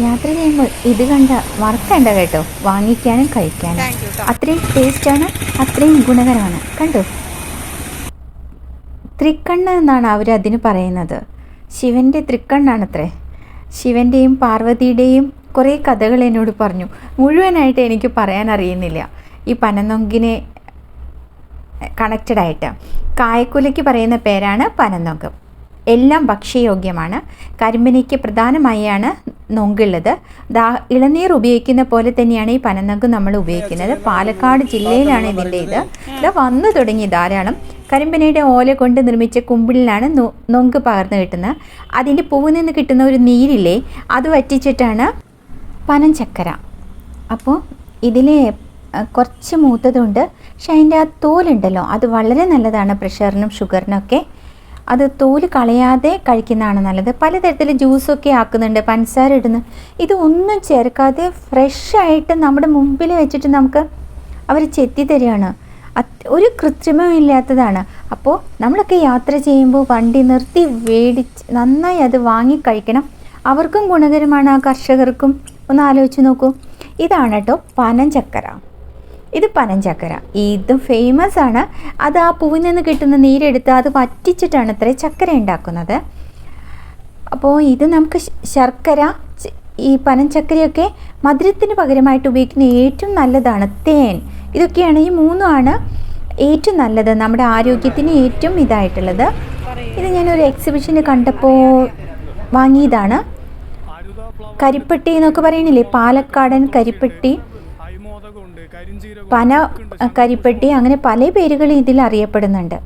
യാത്ര ചെയ്യുമ്പോൾ ഇത് കണ്ട മറക്കണ്ട കേട്ടോ. വാങ്ങിക്കാനും കഴിക്കാനും. അത്രയും ടേസ്റ്റാണ് അത്രയും ഗുണകരമാണ്. കണ്ടോ? തൃക്കണ്ണ് എന്നാണ് അവർ അതിന് പറയുന്നത്. ശിവന്റെ തൃക്കണ്ണാണത്രേ. ശിവന്റെയും പാർവതിയുടെയും കുറേ കഥകൾ എന്നോട് പറഞ്ഞു. മുഴുവനായിട്ട് എനിക്ക് പറയാൻ അറിയുന്നില്ല. ഈ പനനൊങ്കിനെ കണക്റ്റഡ് ആയിട്ട്. കായക്കുലയ്ക്ക് പറയുന്ന പേരാണ് പനനൊങ്കം. എല്ലാം ഭക്ഷ്യയോഗ്യമാണ്. കരിമ്പനയ്ക്ക് പ്രധാനമായാണ് നൊങ്കുള്ളത് ദാ ഇളനീർ ഉപയോഗിക്കുന്ന പോലെ തന്നെയാണ് ഈ പനനങ്ക് നമ്മൾ ഉപയോഗിക്കുന്നത്. പാലക്കാട് ജില്ലയിലാണ് ഇതിന്റെ ഇത് ഇത് വന്നു തുടങ്ങി ധാരാളം. കരിമ്പനയുടെ ഓല കൊണ്ട് നിർമ്മിച്ച കുമ്പിളിലാണ് നോങ്ക് പകർന്നു കിട്ടുന്നത്. അതിന്റെ പൂവിൽ നിന്ന് കിട്ടുന്ന ഒരു നീരില്ലേ അത് വറ്റിച്ചിട്ടാണ് പനഞ്ചക്കര അപ്പോൾ ഇതിൽ കുറച്ച് മൂത്തതുണ്ട്. പക്ഷെ അതിന്റെ ആ തോലുണ്ടല്ലോ അത് വളരെ നല്ലതാണ് പ്രഷറിനും ഷുഗറിനൊക്കെ അത് തോൽ കളയാതെ കഴിക്കുന്നതാണ് നല്ലത്. പലതരത്തിൽ ജ്യൂസൊക്കെ ആക്കുന്നുണ്ട് പഞ്ചസാര ഇടുന്നു ഇതൊന്നും ചേർക്കാതെ ഫ്രഷായിട്ട് നമ്മുടെ മുമ്പിൽ വെച്ചിട്ട് നമുക്ക് അവർ ചെത്തി തരികയാണ്. ഒരു കൃത്രിമമില്ലാത്തതാണ് അപ്പോൾ നമ്മളൊക്കെ യാത്ര ചെയ്യുമ്പോൾ വണ്ടി നിർത്തി വേടിച്ച് നന്നായി അത് വാങ്ങി കഴിക്കണം. അവർക്കും ഗുണകരമാണ് ആ കർഷകർക്കും. ഒന്ന് ആലോചിച്ച് നോക്കൂ. ഇതാണ് കേട്ടോ പനഞ്ചക്കര. ഇത് പനഞ്ചക്കര. ഇത് ഫേമസ് ആണ്. അത് ആ പൂവിൽ നിന്ന് കിട്ടുന്ന നീരെടുത്ത് അത് വറ്റിച്ചിട്ടാണ് ഇത്ര ചക്കര ഉണ്ടാക്കുന്നത്. അപ്പോൾ ഇത് നമുക്ക് ശർക്കര ഈ പനഞ്ചക്കരയൊക്കെ മധുരത്തിന് പകരമായിട്ട് ഉപയോഗിക്കുന്ന ഏറ്റവും നല്ലതാണ് തേൻ. ഇതൊക്കെയാണ് ഈ മൂന്നുമാണ് ഏറ്റവും നല്ലത് നമ്മുടെ ആരോഗ്യത്തിന് ഏറ്റവും ഇതായിട്ടുള്ളത്. ഇത് ഞാനൊരു എക്സിബിഷന് കണ്ടപ്പോൾ വാങ്ങിയതാണ്. കരിപ്പെട്ടി എന്നൊക്കെ പറയണില്ലേ? പാലക്കാടൻ കരിപ്പെട്ടി. പന കരിപ്പെട്ടി അങ്ങനെ പല പേരുകൾ ഇതിൽ അറിയപ്പെടുന്നുണ്ട്.